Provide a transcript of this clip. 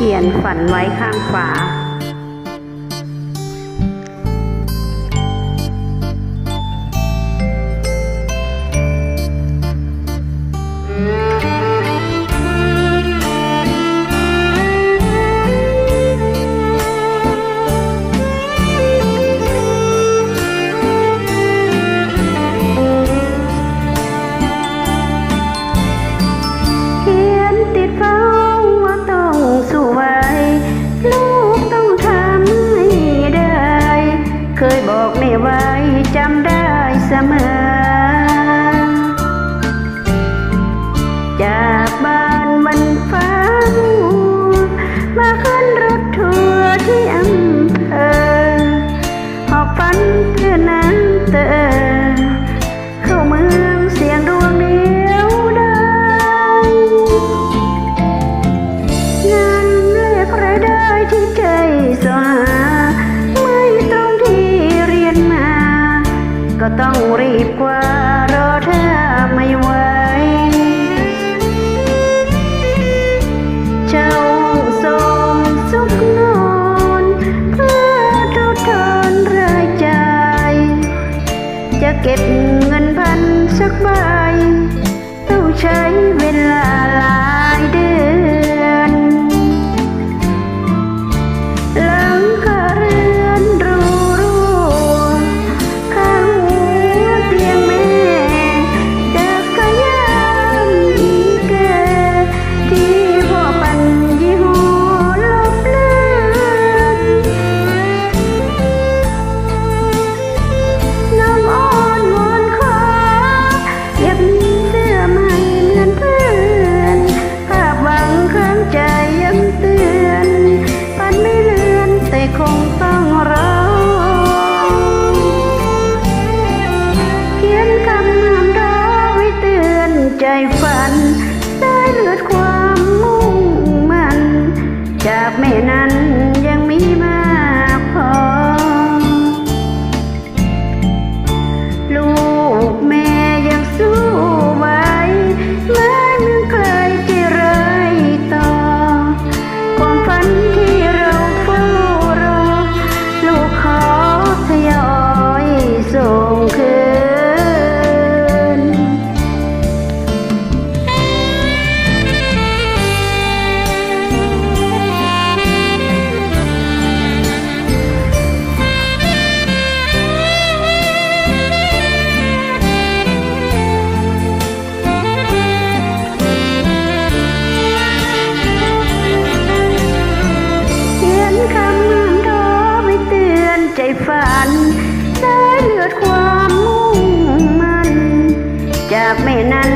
เขียนฝันไว้ข้างฝา ใช้เวลา ฝันได้เลือดความมุ่งมัน จากไม่นั้น